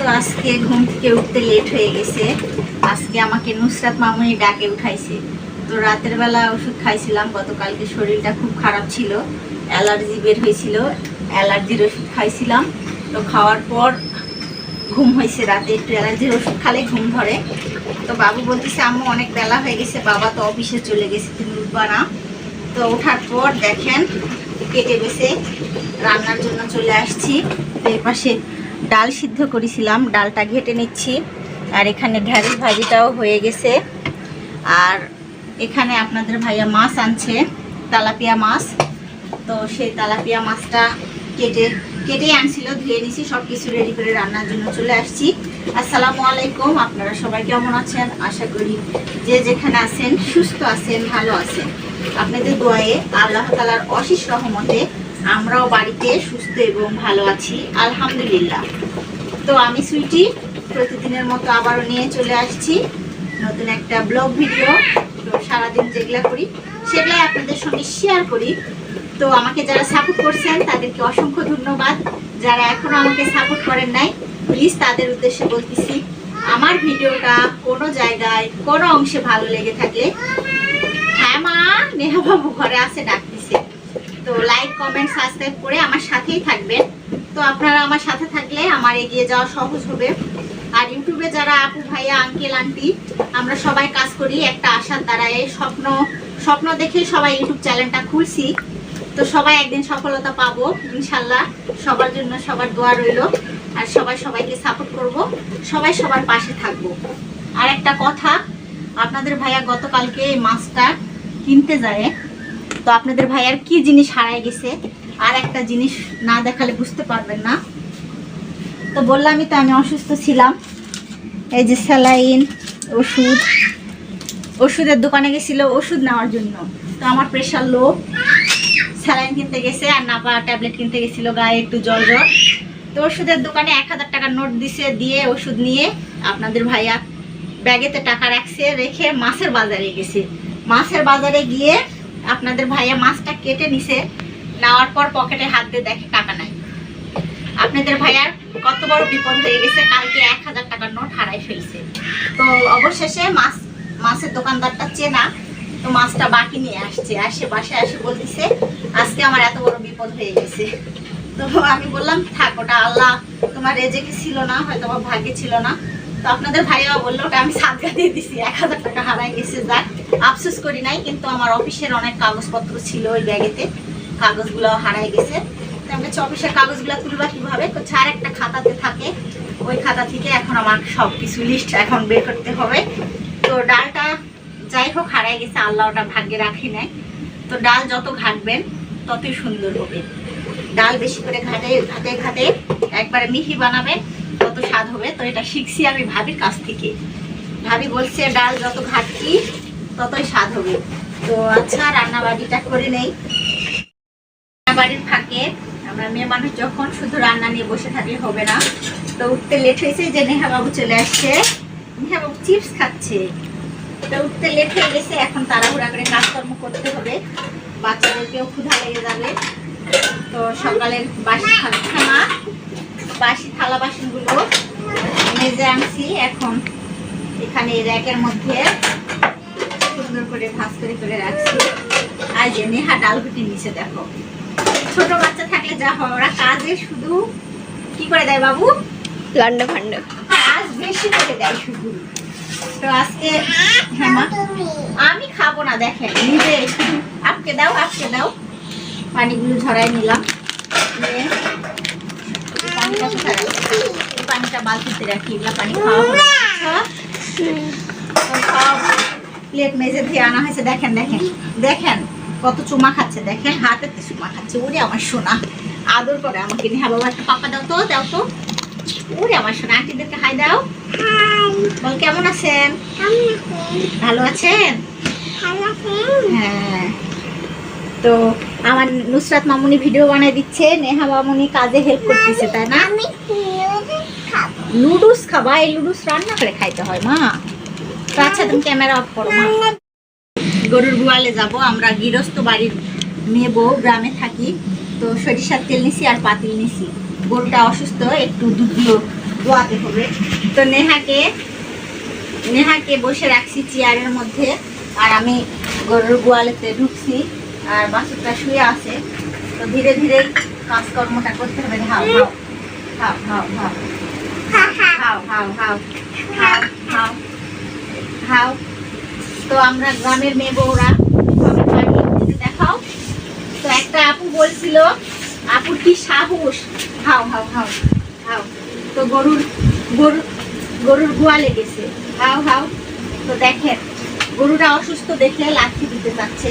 তো আজকে ঘুম থেকে উঠতে লেট হয়ে গেছে। আজকে আমাকে নুসরাত মামুনি ডাকে উঠাইছে। তো রাতের বেলা ওষুধ খাইছিলাম, গতকালকে শরীরটা খুব খারাপ ছিল, অ্যালার্জি বের হয়েছিল, অ্যালার্জির ওষুধ খাইছিলাম। তো খাওয়ার পর ঘুম হয়েছে রাতে, একটু অ্যালার্জির ওষুধ খালে ঘুম ধরে। তো বাবু বলতেছে, আম্মু, অনেক বেলা হয়ে গেছে, বাবা তো অফিসে চলে গেছে, তুমি উঠবা না। তো ওঠার পর দেখেন কেটে বেছে রান্নার জন্য চলে আসছি। তো এই পাশে ডাল সিদ্ধ করেছিলাম, ডালটা ঘেটে নিচ্ছি। আর এখানে ঢ্যাঁড়স ভাজিটাও হয়ে গেছে। আর এখানে আপনাদের ভাইয়া মাছ আনছে, তালাপিয়া মাছ। তো সেই তালাপিয়া মাছটা কেটে কেটে আনছিল, ধুয়ে নিছি সব কিছু রেডি করে রান্নার জন্য চলে আসছি। আসসালামু আলাইকুম, আপনারা সবাই কেমন আছেন? আশা করি যে যেখানে আছেন, সুস্থ আছেন, ভালো আছেন। আপনাদের দোয়ায়ে আল্লাহ তালার অশেষ রহমতে আমরাও বাড়িতে সুস্থ এবং ভালো আছি, আলহামদুলিল্লাহ। তো আমি সুইটি প্রতিদিনের মতো আবারও নিয়ে চলে আসছি। নতুন একটা ব্লগ ভিডিও। তো সারাদিন যেগুলা করি, সেগুলাই আপনাদের সঙ্গে শেয়ার করি। তো আমাকে যারা সাপোর্ট করছেন, তাদেরকে অসংখ্য ধন্যবাদ। যারা এখনও আমাকে সাপোর্ট করেন নাই প্লিজ তাদের উদ্দেশ্যে বলতেছি, আমার ভিডিওটা কোনো জায়গায়, কোনো অংশে ভালো লেগে থাকলে হ্যাঁ মা নেহা বাবু ঘরে আছে ডাকতেছে তো লাইক কমেন্ট সাবস্ক্রাইব করে আমার সাথেই থাকবেন। তো আপনারা আমার সাথে থাকলে আমার এগিয়ে যাওয়া সহজ হবে। আর ইউটিউবে যারা আপু ভাইয়া আঙ্কেল আন্টি আমরা সবাই কাজ করি একটা আশার দ্বারায়। স্বপ্ন স্বপ্ন দেখে সবাই ইউটিউব চ্যানেলটা খুলছি। তো সবাই একদিন সফলতা পাবো, ইনশাল্লাহ। সবার জন্য সবার দোয়া রইল। আর সবাই সবাইকে সাপোর্ট করব। সবাই সবার পাশে থাকব। আর একটা কথা, আপনাদের ভাইয়া গতকালকে এই মাছটা কিনতে যায়। তো আপনাদের ভাইয়ার কি জিনিস হারায় গেছে? আর একটা জিনিস না দেখালে বুঝতে পারবেন না। তো বললামই তো আমি অসুস্থ ছিলাম। এই যে স্যালাইন, ওষুধ। ওষুধের দোকানে গেছিল ওষুধ নেওয়ার জন্য। তো আমার প্রেশার লো স্যালাইন কিনতে গেছে আর নাপা ট্যাবলেট কিনতে গেছিল, গায়ে একটু জল জ্বর। তো ওষুধের দোকানে এক হাজার টাকার নোট দিছে, দিয়ে ওষুধ নিয়ে আপনাদের ভাইয়া ব্যাগেতে টাকা রাখছে, রেখে মাছের বাজারে গেছে। মাছের বাজারে গিয়ে আপনাদের ভাইয়া মাছটা কেটে নিছে, নেওয়ার পর পকেটে হাত দিয়ে দেখে টাকা নাই। আপনাদের ভাইয়ার কত বড় বিপদ হয়ে গেছে, কালকে এক হাজার টাকার নোট হারাই ফেলছে। তো অবশেষে মাছ, মাছের দোকানদারটা চেনা, তো মাছটা বাকি নিয়ে আসছে। আসে বাসায় আসে বলতেছে, আজকে আমার এত বড় বিপদ হয়ে গেছে। তো আমি বললাম, থাক, ওটা আল্লাহ, তোমার রেজেকে ছিল না, হয়তো আমার ভাগ্যে ছিল না। তো আপনাদের ভাইয়াও বলল ওটা আমি সাদগা দিয়ে দিছি, এক হাজার টাকা হারাই গেছে, যাক, আফসোস করি নাই। কিন্তু আমার অফিসের অনেক কাগজপত্র ছিল ওই ব্যাগেতে কাগজগুলো হারাই গেছে। তো আমি অফিসের কাগজগুলো তুলবা কীভাবে? তো ছাড় একটা খাতাতে থাকে, ওই খাতা থেকে এখন আমার সব কিছু লিস্ট এখন বের করতে হবে। তো ডালটা যাই হোক হারাই গেছে, আল্লাহ ওটা ভাগ্যে রাখি নাই। তো ডাল যত ঘাটবেন, ততই সুন্দর হবে। ডাল বেশি করে ঘাটে ঘাটে ঘাটে একবারে মিহি বানাবেন স্বাদ হবে, তো এটা শিখছি আমি ভাবির কাছ থেকে। ভাবি বলছে, ডাল যত ঘাটছি ততই স্বাদ হবে। তো আচ্ছা রান্না বাড়িটা করে নেই। বাড়ির ফাঁকে আমরা মেয়ে মানুষ যখন শুধু রান্না নিয়ে বসে থাকলে হবে না, তো উঠতে লেট হয়েছে যে নেহা বাবু চলে আসছে। নেহা বাবু চিপস খাচ্ছে। তো উঠতে লেট হয়ে গেছে, এখন তাড়াহুড়া করে কাজকর্ম করতে হবে। বাচ্চাদেরকেও ক্ষুধা লেগে যাবে। তো সকালের বাসি খানা বাসি থালা বাসনগুলো মেজে আনছি এখন। এখানে র্যাকের মধ্যে সুন্দর করে ভাজ করে করে রাখছি। আর যে নেহা ডাল গুটি নিচে দেখো। ছোট বাচ্চা থাকলে যা হয় ওরা কাজে শুধু কি করে দেয় বাবু? লন্ড ফান্ড। কাজ বেশি করে দেয় শুধু। তো আজকে হ্যাঁ আমি খাব না দেখেন নিজে শুধু আপকে দাও আপকে দাও। পানিগুলো ঝরাই নিলাম। পানিটা বালতিতে রাখি, এগুলা পানি খাওয়া? তো সব প্লেট মেজে দিয়ে আনা হয়েছে, দেখেন দেখেন দেখেন, কত চুমা খাচ্ছে, দেখেন চুমা খাচ্ছে ওরে আমার সোনা। আদর করে আমাকে হ্যাঁ বাবা, একটা পাপা দাও তো দাও তো। ওরে আমার সোনা, আন্টিদেরকে হাই দাও। বল, কেমন আছেন? ভালো আছেন? হ্যাঁ। তো আমার নুসরাত মামুনি ভিডিও বানাই দিচ্ছে, নেহা মামুনি কাজে হেল্প করতেছে, তাই না? লুডুস খাবা। এই লুডুস রান্না করে খাইতে হয়, মা। আচ্ছা তুমি ক্যামেরা অফ করো, মা। গরুর গোয়ালে যাব, আমরা গৃহস্থ বাড়ির মেয়ে বউ, গ্রামে থাকি। তো সরিষার তেল নিছি আর পাতিল নিছি। গরুটা অসুস্থ, একটু দুধ দোয়াতে হবে। তো নেহাকে নেহাকে বসে রাখছি চেয়ারের মধ্যে। আর আমি গরুর গোয়ালেতে ঢুকছি, আর বাসুরটা শুয়ে আছে। তো ধীরে ধীরে কাজকর্মটা করতে হবে। হাও হাও হাও হাও তো আমরা গ্রামের মেয়ে দেখাও তো একটা আপু বলছিল কি সাহস তো গরুর গরু গরুর তো দেখেন গরুটা অসুস্থ দেখলে লাঠি দিতে চাচ্ছে।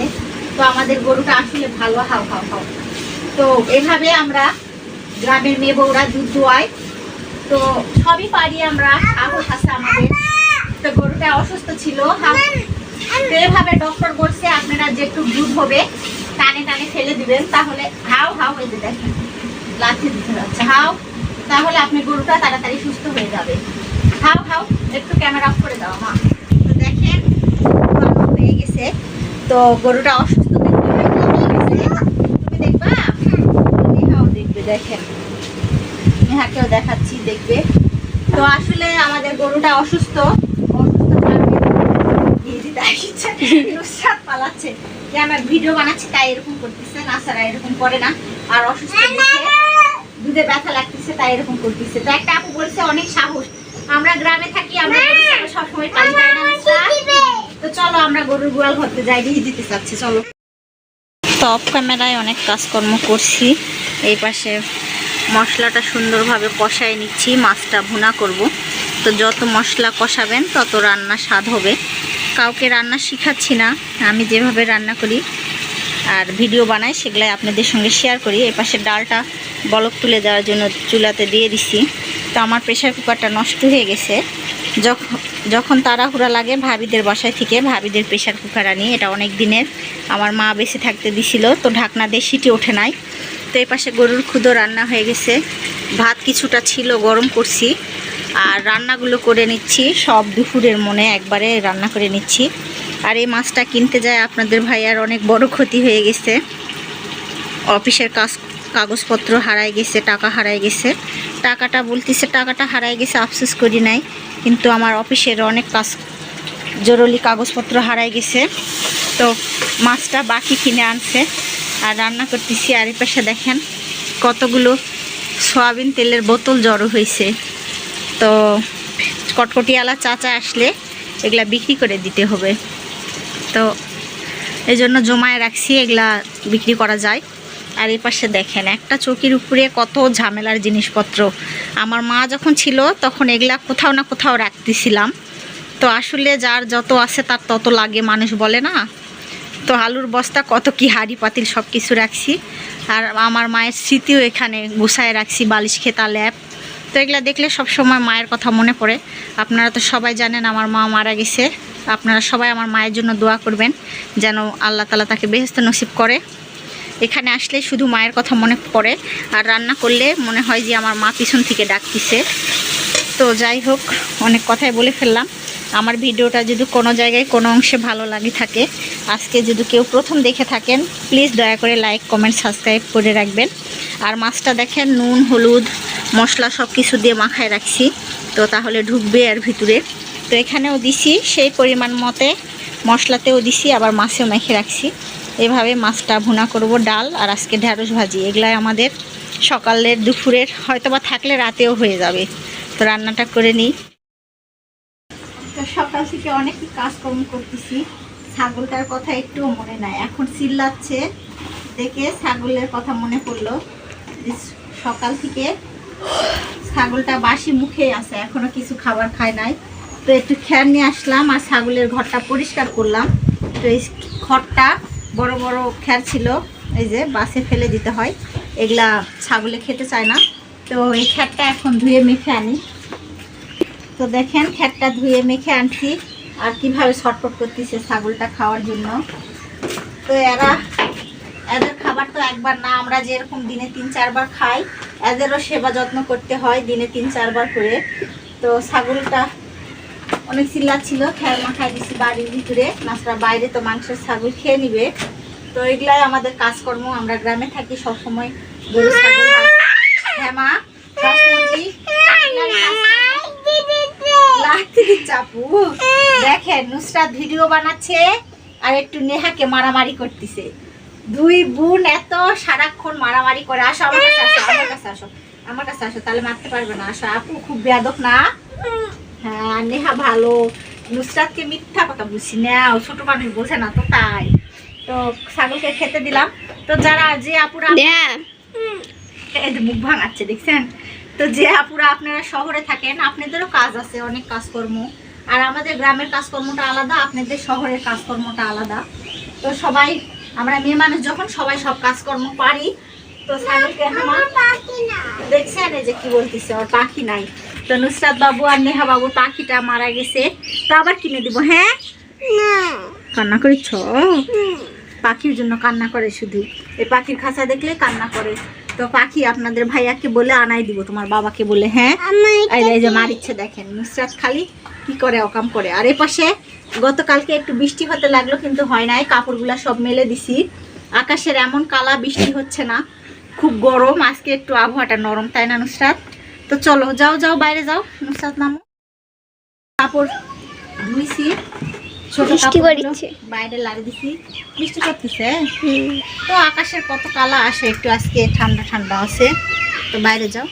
তো আমাদের গরুটা আসলে ভালো হাও হাও হাও তো এভাবে আমরা গ্রামের মেয়ে বউরা দুধ দোয়াই তো সবই পারি আমরা। সাহস আছে আমাদের। তো গরুটা অসুস্থ ছিল তো এভাবে ডক্টর বলছে, আপনারা যেটুক দুধ হবে, টানে টানে ফেলে দিবেন, তাহলে হাও হাও এই যে দেখেন লাঠি দিতে যাচ্ছে হাও, তাহলে আপনি গরুটা তাড়াতাড়ি সুস্থ হয়ে যাবে। হাও হাও, একটু ক্যামেরা অফ করে দাও, মা। তো দেখেন হয়ে গেছে। তো গরুটা অসুস্থ হয়ে। তুমি দেখবা? দেখবে, দেখেন। নেহাকেও দেখাচ্ছি, দেখবে। তো আসলে আমাদের গরুটা অসুস্থ। যে ভিডিও বানাচ্ছি, তাই এরকম এরকম করে না। আর অসুস্থ দুধে লাগতেছে, তাই এরকম তো একটা আপু বলছে, অনেক সাহস। আমরা গ্রামে থাকি, আমরা না তো চলো, আমরা গরুর গোয়াল ঘরতে যাই দিয়ে দিতে চাচ্ছি, চলো। অফ ক্যামেরায় অনেক কাজকর্ম করছি। এই পাশে মশলাটা সুন্দরভাবে কষায় নিচ্ছি, মাছটা ভুনা করব। তো যত মশলা কষাবেন, তত রান্না স্বাদ হবে। কাউকে রান্না শিখাচ্ছি না, আমি যেভাবে রান্না করি আর ভিডিও বানাই, সেগুলাই আপনাদের সঙ্গে শেয়ার করি। এই পাশে ডালটা বলক তুলে দেওয়ার জন্য চুলাতে দিয়ে দিছি। তো আমার প্রেশার কুকারটা নষ্ট হয়ে গেছে। যখন যখন তাড়াহুড়া লাগে, ভাবিদের বাসায় থেকে ভাবিদের প্রেশার কুকার আনি এটা অনেক দিনের। আমার মা বেঁচে থাকতে দিছিল, তো ঢাকনা দিয়ে সিটি ওঠে নাই। তো এই পাশে গরুর ক্ষুদো রান্না হয়ে গেছে। ভাত কিছুটা ছিল, গরম করছি। আর রান্নাগুলো করে নিচ্ছি। সব দুপুরের মনে একবারে রান্না করে নিচ্ছি। আর এই মাছটা কিনতে যায় আপনাদের ভাইয়ার অনেক বড় ক্ষতি হয়ে গেছে। অফিসের কাজ, কাগজপত্র হারাই গেছে, টাকা হারাই গেছে। টাকাটা বলতেছে, টাকাটা হারাই গেছে, আফসোস করি নাই। কিন্তু আমার অফিসের অনেক কাজ, জরুরি কাগজপত্র হারাই গেছে। তো মাছটা বাকি কিনে আনছে। আর রান্না করতেছি আর পাশে দেখেন কতগুলো সয়াবিন তেলের বোতল জড়ো হয়েছে। তো কটকটিওয়ালা চাচা আসলে এগুলা বিক্রি করে দিতে হবে। তো এই জন্য জমায় রাখছি, এগুলা বিক্রি করা যায়। আর এই পাশে দেখেন একটা চৌকির উপরে কত ঝামেলার জিনিসপত্র। আমার মা যখন ছিল তখন এগুলা কোথাও না কোথাও রাখতেছিলাম। তো আসলে যার যত আছে তার তত লাগে, মানুষ বলে না। তো আলুর বস্তা, কত কি হাড়ি পাতিল সব কিছু রাখছি। আর আমার মায়ের স্মৃতিও এখানে গুছায় রাখছি, বালিশ খেতা, ল্যাপ। তো এগুলা দেখলে সব সময় মায়ের কথা মনে পড়ে। আপনারা তো সবাই জানেন আমার মা মারা গেছে। আপনারা সবাই আমার মায়ের জন্য দোয়া করবেন, যেন আল্লাহ তালা তাকে বেহেস্ত নসিব করে। এখানে আসলে শুধু মায়ের কথা মনে পড়ে, আর রান্না করলে মনে হয় যে আমার মা পিছন থেকে ডাকতিছে। তো যাই হোক, অনেক কথাই বলে ফেললাম। আমার ভিডিওটা যদি কোনো জায়গায় কোনো অংশে ভালো লাগে থাকে, আজকে যদি কেউ প্রথম দেখে থাকেন প্লিজ দয়া করে লাইক কমেন্ট সাবস্ক্রাইব করে রাখবেন। আর মাছটা দেখেন, নুন, হলুদ, মশলা সব কিছু দিয়ে মাখায় রাখছি, তো তাহলে ঢুকবে এর ভিতরে। তো এখানেও দিছি, সেই পরিমাণ মতে মশলাতেও দিছি, আবার মাছেও মেখে রাখছি। এভাবে মাছটা ভুনা করব ডাল আর আজকে ঢ্যাঁড়স ভাজি। এগুলাই আমাদের সকালের, দুপুরের হয়তো বা থাকলে রাতেও হয়ে যাবে। তো রান্নাটা করে নিই। সকাল থেকে অনেক কাজকর্ম করতেছি। ছাগলটার কথা একটুও মনে নাই। এখন চিল্লাচ্ছে। দেখে ছাগলের কথা মনে পড়ল সকাল থেকে ছাগলটা বাসি মুখে আছে, এখনও কিছু খাবার খায় নাই। তো একটু খেয়ার নিয়ে আসলাম আর ছাগলের ঘরটা পরিষ্কার করলাম। তো এই ঘরটা বড় বড় খ্যার ছিল, এই যে বাসে ফেলে দিতে হয়। এগুলা ছাগলে খেতে চায় না। তো এই খ্যারটা এখন ধুয়ে মেখে আনি। তো দেখেন খ্যারটা ধুয়ে মেখে আনছি। আর কীভাবে ছটফট করতেছে ছাগলটা খাওয়ার জন্য। তো এরা, এদের খাবার তো একবার না, আমরা যেরকম দিনে তিন, চারবার খাই, এদেরও সেবা যত্ন করতে হয় দিনে তিন, চারবার করে। তো ছাগলটা অনেক চিল্লাচ্ছিল, খেয়াল মাখায় দিছি বাড়ির ভিতরে। নাচরা বাইরে তো মাংসের ছাগল খেয়ে নিবে। তো এগুলাই আমাদের কাজকর্ম, আমরা গ্রামে থাকি সবসময়। গরু, ছাগল হ্যাঁ মা দেখেন নুসরাত ভিডিও বানাচ্ছে আর একটু নেহাকে মারামারি করতেছে। দুই বোন এত সারাক্ষণ মারামারি করে। আসো আমার কাছে আসো আমার কাছে আসো আমার কাছে আসো তাহলে মারতে পারবে না। আসো আপু খুব না? হ্যাঁ নেহা ভালো। নুসরাতকে মিথ্যা কথা বুঝি না ও ছোট মানুষ বোঝে না তো তাই। তো ছাগলকে খেতে দিলাম। তো যারা যে আপুরা হ্যাঁ মুখ ভাঙাচ্ছে দেখছেন? তো যে আপুরা আপনারা শহরে থাকেন আপনাদেরও কাজ আছে অনেক কাজকর্ম। আর আমাদের গ্রামের কাজকর্মটা আলাদা আপনাদের শহরের কাজকর্মটা আলাদা। তো সবাই আমরা মেয়ে মানুষ যখন সবাই সব কাজকর্ম পারি তো ছাগলকে দেখছেন এই যে কি বলতেছে ওর পাখি নাই। তো নুসরাত বাবু আর নেহা বাবুর পাখিটা মারা গেছে তো আবার কিনে দিব হ্যাঁ? কান্না করিছ? পাখির জন্য কান্না করে শুধু। এই পাখির খাঁচা দেখলে কান্না করে। তো পাখি আপনাদের ভাইয়াকে বলে আনাই দিব তোমার বাবাকে বলে হ্যাঁ? এই যে- যে মারিচ্ছে দেখেন নুসরাত খালি কি করে অকাম করে। আর এপাশে গতকালকে একটু বৃষ্টি হতে লাগল কিন্তু হয় নাই কাপড়গুলা সব মেলে দিছি। আকাশের এমন কালা বৃষ্টি হচ্ছে না খুব গরম আজকে একটু আবহাওয়াটা নরম তাই না নুসরাত? তো চলো যাও যাও বাইরে যাও নুসরাত নামো কাপড় ধুইছি। বৃষ্টি কাপড়গুলো পড়ছে। বাইরে লাড়ি দিছি। বৃষ্টি হুম। তো আকাশের কত কালা আসে একটু আজকে ঠান্ডা ঠান্ডা আছে। তো বাইরে যাও।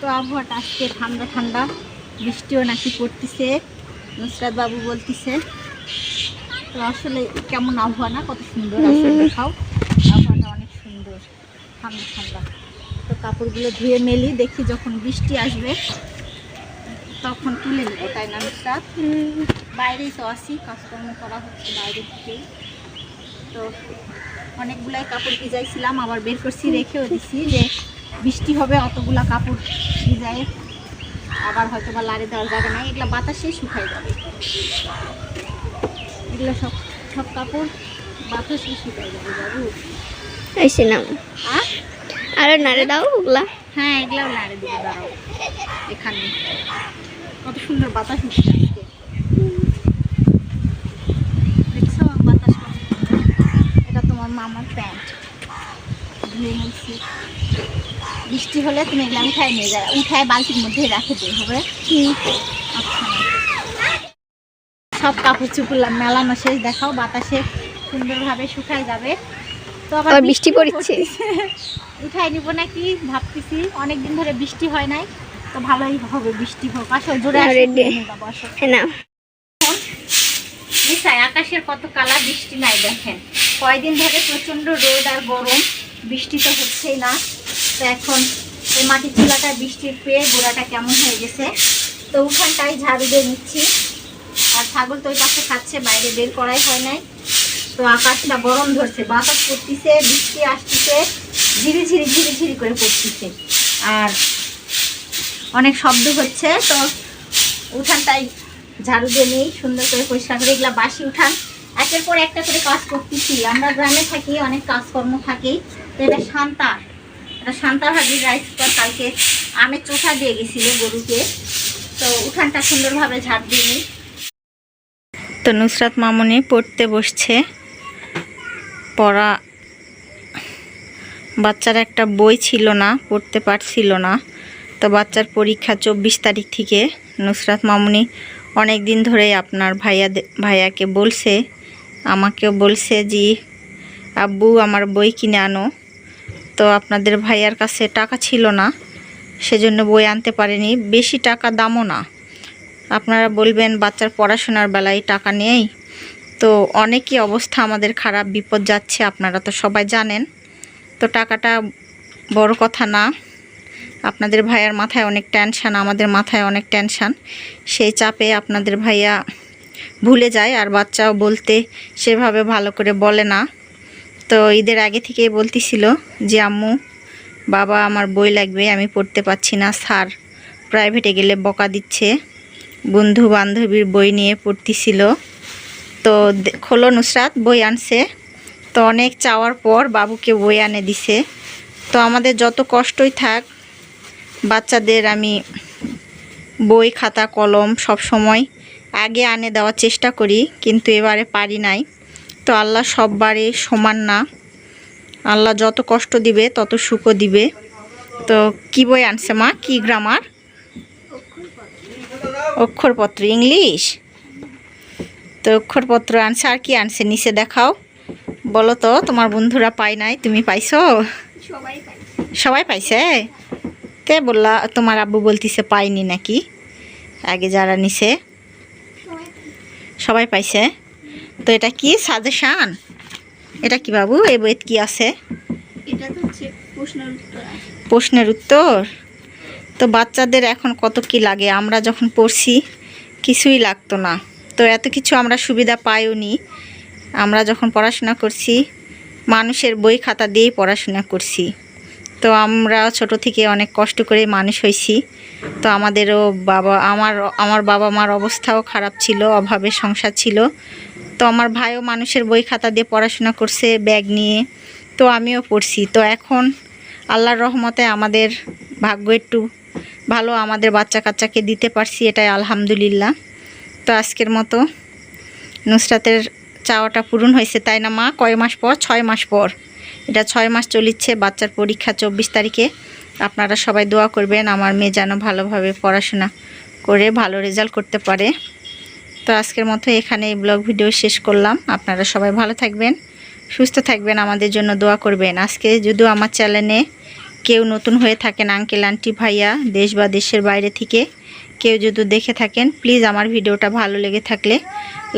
তো আবহাওয়াটা আজকে ঠান্ডা ঠান্ডা। বৃষ্টিও নাকি পড়তেছে। নুসরাত বাবু বলতেছে। তো আসলে কেমন আবহাওয়া না কত সুন্দর আছে দেখাও। আবহাওয়াটা অনেক সুন্দর ঠান্ডা ঠান্ডা। তো কাপড়গুলো ধুয়ে মেলি দেখি যখন বৃষ্টি আসবে। তখন তুলে নেব তাই না হুম। বাইরেই তো আসি কাজকর্ম করা হচ্ছে বাইরে থেকেই তো অনেকগুলাই কাপড় ভিজাইছিলাম আবার বের করছি রেখেও দিছি যে বৃষ্টি হবে অতগুলা কাপড় ভিজায় আবার হয়তো বা লাড়ে দেওয়ার জায়গা নাই এগুলো বাতাসেই শুকাই যাবে। এগুলো সব সব কাপড় বাতাসেই শুকাই যাবে বাবু। এসে নাও আরও নাড়ে দাও ওগুলা। হ্যাঁ এগুলাও নাড়ে দিবে দাও এখানে। কত সুন্দর বাতাস আজকে। দেখছ বাতাস এটা তোমার মামার প্যান্ট। ধুয়ে বৃষ্টি হলে তুমি এগুলা উঠায় নিয়ে যাবে উঠায় বালতির মধ্যে রেখে দিয়ে হবে? আচ্ছা। সব কাপড় চুপুর মেলানো শেষ। দেখাও বাতাসে সুন্দরভাবে শুকায় যাবে। তো আবার বৃষ্টি পড়ছে। উঠায় নিব নাকি? ভাবতেছি। অনেকদিন ধরে বৃষ্টি হয় নাই। তো ভালোই হবে বৃষ্টি হোক। আসো জোরে। হ্যাঁ নাও। নিশায় আকাশের কত কালা বৃষ্টি নাই দেখেন। কয়দিন ধরে প্রচণ্ড রোদ আর গরম বৃষ্টি তো হচ্ছেই না। তো এখন এই মাটির চুলাটা বৃষ্টির পেয়ে গোড়াটা কেমন হয়ে গেছে? তো উঠানটাই ঝাড়ু দিয়ে নিচ্ছি। আর ছাগল তো ওই পাশে খাচ্ছে বাইরে বের করাই হয় নাই। তো আকাশটা গরম ধরছে বাতাস পড়তিছে বৃষ্টি আসতেছে ঝিরি ঝিরি ঝিরি ঝিরি করে পড়তিছে আর অনেক শব্দ হচ্ছে, তো উঠানটাই ঝাড়ু দিয়ে নেই, সুন্দর করে পরিষ্কার করে। এগুলা বাসি উঠান। একের পর একটা করে কাজ করতেছি। আমরা গ্রামে থাকি, অনেক কাজকর্ম থাকি। তো এটা শান্তা এটা শান্তা ভাবির রাইস কুকার কালকে আমের চোখা দিয়ে গেছিল গরুকে। তো উঠানটা সুন্দরভাবে ঝাড় দিয়ে নিই। তো নুসরাত মামনি পড়তে বসছে। পড়া বাচ্চার একটা বই ছিল না, পড়তে পারছিল না। তো বাচ্চার পরীক্ষা চব্বিশ তারিখ থেকে। নুসরাত মামুনি অনেক দিন ধরেই আপনার ভাইয়া ভাইয়াকে বলছে, আমাকেও বলছে যে, আব্বু, আমার বই কিনে আনো। তো আপনাদের ভাইয়ার কাছে টাকা ছিল না, সেজন্য বই আনতে পারেনি। বেশি টাকা দামও না। আপনারা বলবেন, বাচ্চার পড়াশোনার বেলায় টাকা নেই। তো অনেকই অবস্থা আমাদের খারাপ বিপদ যাচ্ছে, আপনারা তো সবাই জানেন। তো টাকাটা বড় কথা না। আপনাদের ভাইয়ার মাথায় অনেক টেনশান আমাদের মাথায় অনেক টেনশান সেই চাপে আপনাদের ভাইয়া ভুলে যায়, আর বাচ্চাও বলতে সেভাবে ভালো করে বলে না। তো ঈদের আগে থেকেই বলতেছিল যে, আম্মু, বাবা আমার বই লাগবে, আমি পড়তে পারছি না, স্যার প্রাইভেটে গেলে বকা দিচ্ছে। বন্ধু বান্ধবীর বই নিয়ে পড়তেছিল। তো খোলো নুসরাত, বই আনছে। তো অনেক চাওয়ার পর বাবুকে বই আনে দিছে। তো আমাদের যত কষ্টই থাক বাচ্চাদের আমি বই খাতা কলম সব সময় আগে আনে দেওয়ার চেষ্টা করি কিন্তু এবারে পারি নাই। তো আল্লাহ সববারে সমান না। আল্লাহ যত কষ্ট দিবে তত সুখও দিবে। তো কি বই আনছে মা? কি গ্রামার অক্ষরপত্র ইংলিশ? তো অক্ষরপত্র আনছে আর কি আনছে? নিচে দেখাও। বলো তো তোমার বন্ধুরা পায় নাই তুমি পাইছো? সবাই পাই সবাই পাইছে? তে বললা তোমার আব্বু বলতিছে পাইনি নাকি? আগে যারা নিছে সবাই পাইছে। তো এটা কি সাজেশান? এটা কি বাবু? এই বইত কি আছে? এটা তো হচ্ছে প্রশ্নের উত্তর। প্রশ্নের উত্তর? তো বাচ্চাদের এখন কত কি লাগে? আমরা যখন পড়ছি কিছুই লাগতো না। তো এত কিছু আমরা সুবিধা পাইও নি আমরা যখন পড়াশোনা করছি মানুষের বই খাতা দিয়েই পড়াশোনা করছি। তো আমরা ছোট থেকে অনেক কষ্ট করে মানুষ হয়েছি। তো আমাদেরও বাবা, আমার আমার বাবা মার অবস্থাও খারাপ ছিল অভাবে সংসার ছিল। তো আমার ভাইও মানুষের বই খাতা দিয়ে পড়াশোনা করছে, ব্যাগ নিয়ে। তো আমিও পড়ছি। তো এখন আল্লাহর রহমতে আমাদের ভাগ্য একটু ভালো, আমাদের বাচ্চা কাচ্চাকে দিতে পারছি এটাই আলহামদুলিল্লাহ। তো আজকের মতো নুসরাতের চাওয়াটা পূরণ হয়েছে। তাই না মা? কয় মাস পর? ছয় মাস পর। এটা ছয় মাস চলিচ্ছে, বাচ্চার পরীক্ষা চব্বিশ তারিখে। আপনারা সবাই দোয়া করবেন, আমার মেয়ে যেন ভালোভাবে পড়াশোনা করে ভালো রেজাল্ট করতে পারে। তো আজকের মতো এখানে এই ব্লগ ভিডিও শেষ করলাম। আপনারা সবাই ভালো থাকবেন, সুস্থ থাকবেন, আমাদের জন্য দোয়া করবেন। আজকে যদিও আমার চ্যানেলে কেউ নতুন হয়ে থাকেন, আঙ্কেল, আন্টি, ভাইয়া, দেশ বা দেশের বাইরে থেকে কেউ যদি দেখে থাকেন, প্লিজ আমার ভিডিওটা ভালো লেগে থাকলে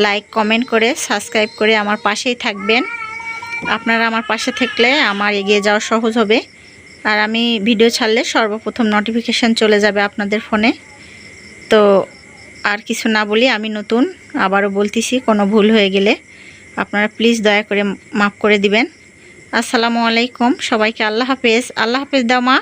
লাইক, কমেন্ট করে, সাবস্ক্রাইব করে আমার পাশেই থাকবেন। আপনারা আমার পাশে থাকলে আমার এগিয়ে যাওয়া সহজ হবে। আর আমি ভিডিও ছাড়লে সর্বপ্রথম নোটিফিকেশান চলে যাবে আপনাদের ফোনে তো আর কিছু না বলি, আমি নতুন, আবারও বলতেছি, কোনো ভুল হয়ে গেলে আপনারা প্লিজ দয়া করে মাফ করে দিবেন। আসসালামু আলাইকুম, সবাইকে আল্লাহ হাফেজ। আল্লাহ হাফেজ দাও মা।